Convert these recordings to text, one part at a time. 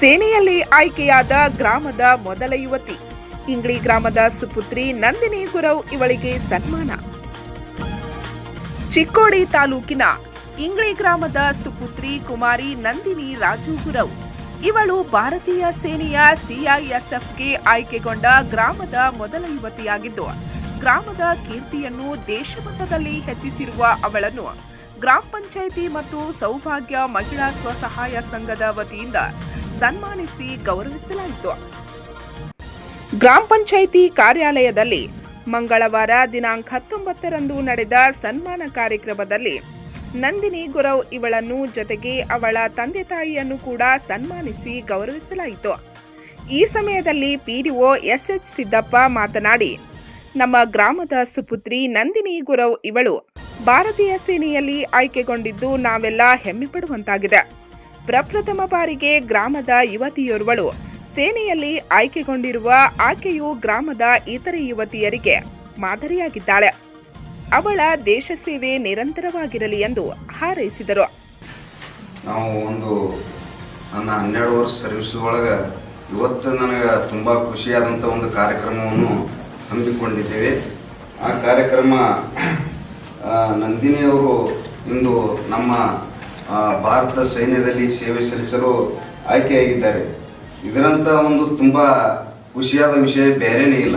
ಸೇನೆಯಲ್ಲಿ ಆಯ್ಕೆಯಾದ ಗ್ರಾಮದ ಮೊದಲ ಯುವತಿ. ಇಂಗ್ಳಿ ಗ್ರಾಮದ ಸುಪುತ್ರಿ ನಂದಿನಿ ಗುರವ್ ಇವಳಿಗೆ ಸನ್ಮಾನ. ಚಿಕ್ಕೋಡಿ ತಾಲೂಕಿನ ಇಂಗ್ಳಿ ಗ್ರಾಮದ ಸುಪುತ್ರಿ ಕುಮಾರಿ ನಂದಿನಿ ರಾಜು ಗುರವ್. ಇವಳು ಭಾರತೀಯ ಸೇನೆಯ ಸಿಐಎಸ್ಎಫ್ಗೆ ಆಯ್ಕೆಗೊಂಡ ಗ್ರಾಮದ ಮೊದಲ ಯುವತಿಯಾಗಿದ್ದು, ಗ್ರಾಮದ ಕೀರ್ತಿಯನ್ನು ದೇಶಮಟ್ಟದಲ್ಲಿ ಹೆಚ್ಚಿಸಿರುವ ಅವಳನ್ನು ಗ್ರಾಮ ಪಂಚಾಯಿತಿ ಮತ್ತು ಸೌಭಾಗ್ಯ ಮಹಿಳಾ ಸ್ವಸಹಾಯ ಸಂಘದ ವತಿಯಿಂದ ಸನ್ಮಾನಿಸಿ ಗೌರವಿಸಲಾಯಿತು. ಗ್ರಾಮ ಪಂಚಾಯಿತಿ ಕಾರ್ಯಾಲಯದಲ್ಲಿ ಮಂಗಳವಾರ ದಿನಾಂಕ ಹತ್ತೊಂಬತ್ತರಂದು ನಡೆದ ಸನ್ಮಾನ ಕಾರ್ಯಕ್ರಮದಲ್ಲಿ ನಂದಿನಿ ಗುರವ್ ಇವಳನ್ನು ಜೊತೆಗೆ ಅವಳ ತಂದೆ ತಾಯಿಯನ್ನು ಕೂಡ ಸನ್ಮಾನಿಸಿ ಗೌರವಿಸಲಾಯಿತು. ಈ ಸಮಯದಲ್ಲಿ ಪಿಡಿಒ ಎಸ್ಎಚ್ ಸಿದ್ದಪ್ಪ ಮಾತನಾಡಿ, ನಮ್ಮ ಗ್ರಾಮದ ಸುಪುತ್ರಿ ನಂದಿನಿ ಗುರವ್ ಇವಳು ಭಾರತೀಯ ಸೇನೆಯಲ್ಲಿ ಆಯ್ಕೆಗೊಂಡಿದ್ದು ನಾವೆಲ್ಲ ಹೆಮ್ಮೆ ಪಡುವಂತಾಗಿದೆ ಪ್ರಪ್ರಥಮ ಬಾರಿಗೆ ಗ್ರಾಮದ ಯುವತಿಯೋರ್ವಳು ಸೇನೆಯಲ್ಲಿ ಆಯ್ಕೆಗೊಂಡಿರುವ ಆಕೆಯು ಗ್ರಾಮದ ಇತರೆ ಯುವತಿಯರಿಗೆ ಮಾದರಿಯಾಗಿದ್ದಾಳೆ. ಅವಳ ದೇಶ ಸೇವೆ ನಿರಂತರವಾಗಿರಲಿ ಎಂದು ಹಾರೈಸಿದರು. ನಾವು ಒಂದು ನನ್ನ ಹನ್ನೆರಡು ವರ್ಷ ಸರ್ವಿಸ್ ಒಳಗೆ ಇವತ್ತು ನನಗೆ ತುಂಬ ಖುಷಿಯಾದಂಥ ಒಂದು ಕಾರ್ಯಕ್ರಮವನ್ನು ಹಮ್ಮಿಕೊಂಡಿದ್ದೇವೆ. ಆ ಕಾರ್ಯಕ್ರಮ ನಂದಿನಿಯವರು ಇಂದು ನಮ್ಮ ಭಾರತ ಸೈನ್ಯದಲ್ಲಿ ಸೇವೆ ಸಲ್ಲಿಸಲು ಆಯ್ಕೆಯಾಗಿದ್ದಾರೆ. ಇದರಂಥ ಒಂದು ತುಂಬ ಖುಷಿಯಾದ ವಿಷಯ ಬೇರೆನೇ ಇಲ್ಲ.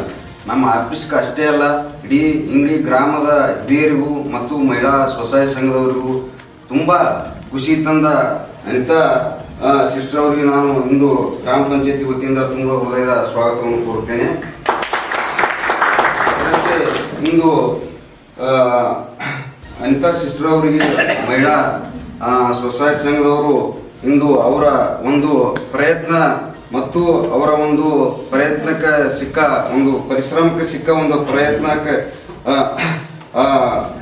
ನಮ್ಮ ಆಫೀಸ್ಗೆ ಅಷ್ಟೇ ಅಲ್ಲ, ಇಡೀ ಇಂಗ್ಲಿ ಗ್ರಾಮದ ಹಿರಿಯರಿಗೂ ಮತ್ತು ಮಹಿಳಾ ಸ್ವಸಹಾಯ ಸಂಘದವರಿಗೂ ತುಂಬ ಖುಷಿ ತಂದ ಅನಿತಾ ಸಿಸ್ಟರ್ ಅವರಿಗೆ ನಾನು ಇಂದು ಗ್ರಾಮ ಪಂಚಾಯತಿ ವತಿಯಿಂದ ತುಂಬ ಹೃದಯದ ಸ್ವಾಗತವನ್ನು ಕೋರುತ್ತೇನೆ. ಇಂದು ಅನಿತಾ ಸಿಸ್ಟರ್ ಅವರಿಗೆ ಮಹಿಳಾ ಸ್ವಸಹಾಯ ಸಂಘದವರು ಇಂದು ಅವರ ಒಂದು ಪ್ರಯತ್ನ ಮತ್ತು ಅವರ ಒಂದು ಪ್ರಯತ್ನಕ್ಕೆ ಸಿಕ್ಕ, ಒಂದು ಪರಿಶ್ರಮಕ್ಕೆ ಸಿಕ್ಕ ಒಂದು ಪ್ರಯತ್ನಕ್ಕೆ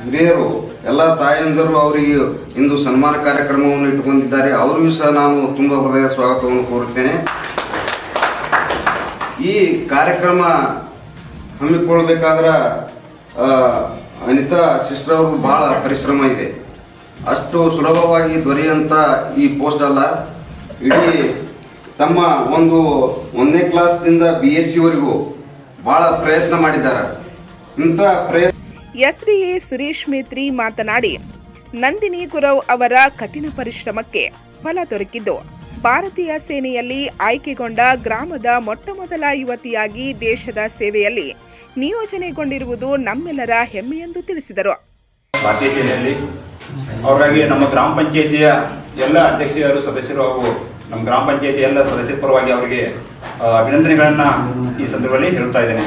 ಹಿರಿಯರು, ಎಲ್ಲ ತಾಯಂದರು ಅವರಿಗೆ ಇಂದು ಸನ್ಮಾನ ಕಾರ್ಯಕ್ರಮವನ್ನು ಇಟ್ಟುಕೊಂಡಿದ್ದಾರೆ. ಅವರಿಗೂ ಸಹ ನಾನು ತುಂಬ ಹೃದಯ ಸ್ವಾಗತವನ್ನು ಕೋರುತ್ತೇನೆ. ಈ ಕಾರ್ಯಕ್ರಮ ಹಮ್ಮಿಕೊಳ್ಬೇಕಾದ್ರೆ ಅನಿತಾ ಸಿಸ್ಟರ್ ಅವರು ಭಾಳ ಪರಿಶ್ರಮ ಇದೆ. ಅಷ್ಟು ಸುಲಭವಾಗಿ ದೊರೆಯುವಂಥ ಈ ಪೋಸ್ಟ್ ಅಲ್ಲ. ಇಡೀ ತಮ್ಮ ಒಂದು ಒಂದನೇ ಕ್ಲಾಸ್ದಿಂದ ಬಿ ಎಸ್ ಸಿವರೆಗೂ ಭಾಳ ಪ್ರಯತ್ನ ಮಾಡಿದ್ದಾರೆ. ಇಂಥ ಪ್ರಯತ್ನ S D A Suresh Metri ಮಾತನಾಡಿ, ನಂದಿನಿ ಗುರವ್ ಅವರ ಕಠಿಣ ಪರಿಶ್ರಮಕ್ಕೆ ಫಲ ದೊರಕಿದ್ದು, ಭಾರತೀಯ ಸೇನೆಯಲ್ಲಿ ಆಯ್ಕೆಗೊಂಡ ಗ್ರಾಮದ ಮೊಟ್ಟಮೊದಲ ಯುವತಿಯಾಗಿ ದೇಶದ ಸೇವೆಯಲ್ಲಿ ನಿಯೋಜನೆಗೊಂಡಿರುವುದು ನಮ್ಮೆಲ್ಲರ ಹೆಮ್ಮೆ ಎಂದು ತಿಳಿಸಿದರು. ಭಾರತೀಯ ಸೇನೆಯಲ್ಲಿ ಅವರಾಗಿ ನಮ್ಮ ಗ್ರಾಮ ಪಂಚಾಯಿತಿಯ ಎಲ್ಲ ಅಧ್ಯಕ್ಷರು, ಸದಸ್ಯರು ಹಾಗೂ ನಮ್ಮ ಗ್ರಾಮ ಪಂಚಾಯಿತಿ ಎಲ್ಲ ಸದಸ್ಯರ ಪರವಾಗಿ ಅವರಿಗೆ ಅಭಿನಂದನೆಗಳನ್ನು ಈ ಸಂದರ್ಭದಲ್ಲಿ ಹೇಳ್ತಾ ಇದ್ದೇನೆ.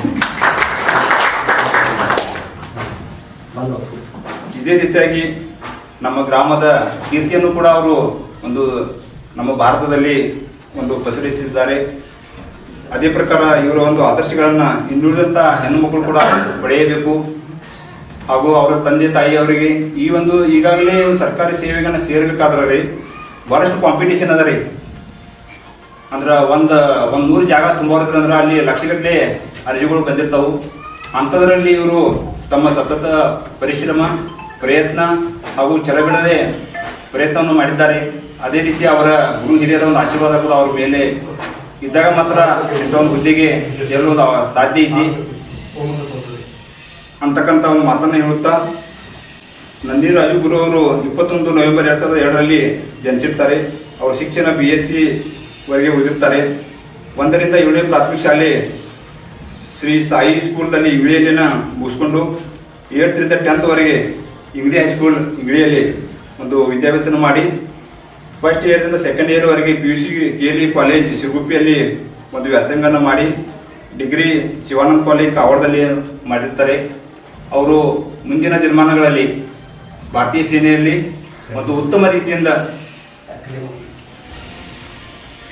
ಇದೇ ರೀತಿಯಾಗಿ ನಮ್ಮ ಗ್ರಾಮದ ಕೀರ್ತಿಯನ್ನು ಕೂಡ ಅವರು ಒಂದು ನಮ್ಮ ಭಾರತದಲ್ಲಿ ಒಂದು ಪಸರಿಸಿದ್ದಾರೆ ಅದೇ ಪ್ರಕಾರ ಇವರ ಒಂದು ಆದರ್ಶಗಳನ್ನ ಹೆಣ್ಣು ಮಕ್ಕಳು ಕೂಡ ಪಡೆಯಬೇಕು. ಹಾಗೂ ಅವರ ತಂದೆ ತಾಯಿ ಅವರಿಗೆ ಈ ಒಂದು ಈಗಾಗಲೇ ಸರ್ಕಾರಿ ಸೇವೆಗಳನ್ನ ಸೇರ್ಬೇಕಾದ್ರೆ ರೀ ಬಹಳಷ್ಟು ಕಾಂಪಿಟೇಷನ್ ಅದ ರೀ. ಅಂದ್ರೆ ಒಂದು ಒಂದು ನೂರು ಜಾಗ ತುಂಬೋದ್ರ ಅಂದ್ರೆ ಅಲ್ಲಿ ಲಕ್ಷಗಟ್ಟಲೆ ಅರ್ಜಿಗಳು ಬಂದಿರ್ತಾವು. ಅಂಥದ್ರಲ್ಲಿ ಇವರು ತಮ್ಮ ಸತತ ಪರಿಶ್ರಮ, ಪ್ರಯತ್ನ ಹಾಗೂ ಚಲಬಿಡದೆ ಪ್ರಯತ್ನವನ್ನು ಮಾಡಿದ್ದಾರೆ. ಅದೇ ರೀತಿ ಅವರ ಗುರು ಹಿರಿಯರ ಒಂದು ಆಶೀರ್ವಾದ ಕೂಡ ಅವ್ರ ಮೇಲೆ ಇದ್ದಾಗ ಮಾತ್ರ ಇಂಥ ಒಂದು ಹುದ್ದೆಗೆ ಒಂದು ಸಾಧ್ಯ ಇದೆ ಅಂತಕ್ಕಂಥ ಒಂದು ಮಾತನ್ನು ಹೇಳುತ್ತಾ ನಂದಿ ರಾಜು ಗುರು ಅವರು ಇಪ್ಪತ್ತೊಂದು ನವೆಂಬರ್ ಎರಡ್ ಸಾವಿರದ ಎರಡರಲ್ಲಿ ಜನಿಸಿರ್ತಾರೆ. ಅವರು ಶಿಕ್ಷಣ ಬಿ ಎಸ್ ಸಿ ವರೆಗೆ ಓದಿರ್ತಾರೆ ಒಂದರಿಂದ ಏಳನೇ ಪ್ರಾಥಮಿಕ ಶಾಲೆ ಶ್ರೀ ಸಾಯಿ ಸ್ಕೂಲ್ದಲ್ಲಿ ಇಂಗ್ಳಿಯಲ್ಲಿನ ಮುಗಿಸ್ಕೊಂಡು ಏಳರಿಂದ ಟೆಂತ್ವರೆಗೆ ಇಂಗ್ಲಿ ಹೈಸ್ಕೂಲ್ ಇಂಗ್ಳಿಯಲ್ಲಿ ಒಂದು ವಿದ್ಯಾಭ್ಯಾಸನ ಮಾಡಿ ಫಸ್ಟ್ ಇಯರ್ನಿಂದ second ಇಯರ್ವರೆಗೆ P U C K L E college ಸಿರುಗುಪ್ಪಿಯಲ್ಲಿ ಒಂದು ವ್ಯಾಸಂಗನ ಮಾಡಿ ಡಿಗ್ರಿ ಶಿವಾನಂದ ಕಾಲೇಜ್ ಕಾವಡದಲ್ಲಿ ಮಾಡಿರ್ತಾರೆ. ಅವರು ಮುಂದಿನ ದಿನಮಾನಗಳಲ್ಲಿ ಭಾರತೀಯ ಸೇನೆಯಲ್ಲಿ ಒಂದು ಉತ್ತಮ ರೀತಿಯಿಂದ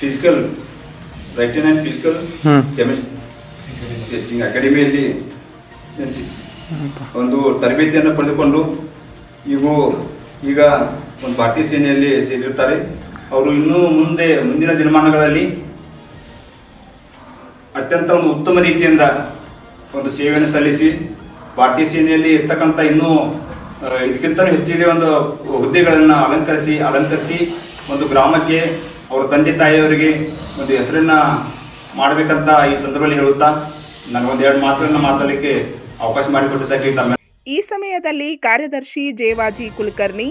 physical writing and physical chemistry ಅಕಾಡೆಮಿಯಲ್ಲಿ ಒಂದು ತರಬೇತಿಯನ್ನು ಪಡೆದುಕೊಂಡು ಇವು ಈಗ ಒಂದು ಭಾರತೀಯ ಸೇನೆಯಲ್ಲಿ ಸೇರಿರ್ತಾರೆ. ಅವರು ಇನ್ನೂ ಮುಂದೆ, ಮುಂದಿನ ದಿನಮಾನಗಳಲ್ಲಿ ಅತ್ಯಂತ ಒಂದು ಉತ್ತಮ ರೀತಿಯಿಂದ ಒಂದು ಸೇವೆಯನ್ನು ಸಲ್ಲಿಸಿ ಭಾರತೀಯ ಸೇನೆಯಲ್ಲಿ ಇರ್ತಕ್ಕಂಥ ಇನ್ನೂ ಇದಕ್ಕಿಂತ ಹೆಚ್ಚಿಗೆ ಒಂದು ಹುದ್ದೆಗಳನ್ನು ಅಲಂಕರಿಸಿ ಅಲಂಕರಿಸಿ ಒಂದು ಗ್ರಾಮಕ್ಕೆ ಅವರ ತಂದೆ ತಾಯಿಯವರಿಗೆ ಒಂದು ಹೆಸರನ್ನು ಮಾಡಬೇಕಂತ ಈ ಸಂದರ್ಭದಲ್ಲಿ ಹೇಳುತ್ತಾ ನನಗೊಂದು ಎರಡು ಮಾತುಗಳನ್ನ ಮಾತಾಡಲಿಕ್ಕೆ ಅವಕಾಶ ಮಾಡಿಕೊಟ್ಟಿದ್ದಕ್ಕೆ ತಮ್ಮ ಈ ಸಮಯದಲ್ಲಿ ಕಾರ್ಯದರ್ಶಿ ಜೇವಾಜಿ ಕುಲಕರ್ಣಿ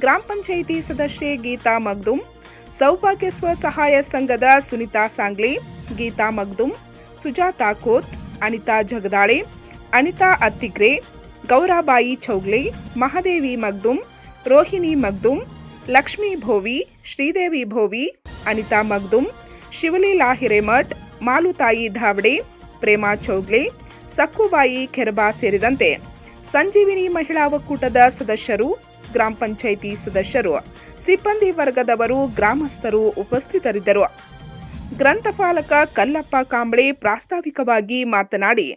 ಗ್ರಾಮ ಪಂಚಾಯಿತಿ ಸದಸ್ಯೆ ಗೀತಾ ಮಗ್ದುಮ್ ಸೌಭಾಗ್ಯ ಸ್ವಸಹಾಯ ಸಂಘದ ಸುನಿತಾ ಸಾಂಗ್ಲಿ, ಗೀತಾ ಮಗ್ದುಮ್ ಸುಜಾತಾ ಕೋತ್, ಅನಿತಾ ಜಗದಾಳೆ, ಅನಿತಾ ಅತ್ತಿಗ್ರೆ, ಗೌರಾಬಾಯಿ ಚೌಗ್ಲೆ, ಮಹಾದೇವಿ ಮಗ್ದುಮ್ ರೋಹಿಣಿ ಮಗ್ದುಮ್ ಲಕ್ಷ್ಮೀ ಭೋವಿ, ಶ್ರೀದೇವಿ ಭೋವಿ, ಅನಿತಾ ಮಗ್ದುಮ್ ಶಿವಲೀಲಾ ಹಿರೇಮಠ್, ಮಾಲುತಾಯಿ ಧಾವಡೆ, ಪ್ರೇಮಾ ಚೌಗ್ಲೆ, ಸಕ್ಕುಬಾಯಿ ಖೆರಬಾ ಸೇರಿದಂತೆ ಸಂಜೀವಿನಿ ಮಹಿಳಾ ಒಕ್ಕೂಟದ ಸದಸ್ಯರು ಗ್ರಾಮ ಪಂಚಾಯಿತಿ ಸದಸ್ಯರು, ಸಿಬ್ಬಂದಿ ವರ್ಗದವರು, ಗ್ರಾಮಸ್ಥರು ಉಪಸ್ಥಿತರಿದ್ದರು. ಗ್ರಂಥಪಾಲಕ ಕಲ್ಲಪ್ಪ ಕಾಂಬಳೆ ಪ್ರಾಸ್ತಾವಿಕವಾಗಿ ಮಾತನಾಡಿ,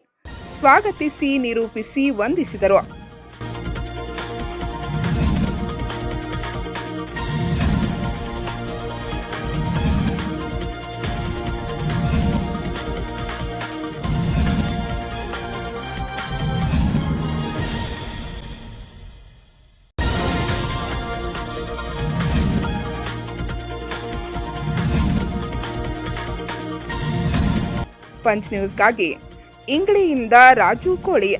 ಸ್ವಾಗತಿಸಿ, ನಿರೂಪಿಸಿ, ವಂದಿಸಿದರು. ಪಂಚ್ ನ್ಯೂಸ್ಗಾಗಿ ಇಂಗ್ಳಿಯಿಂದ ರಾಜು ಕೋಳಿ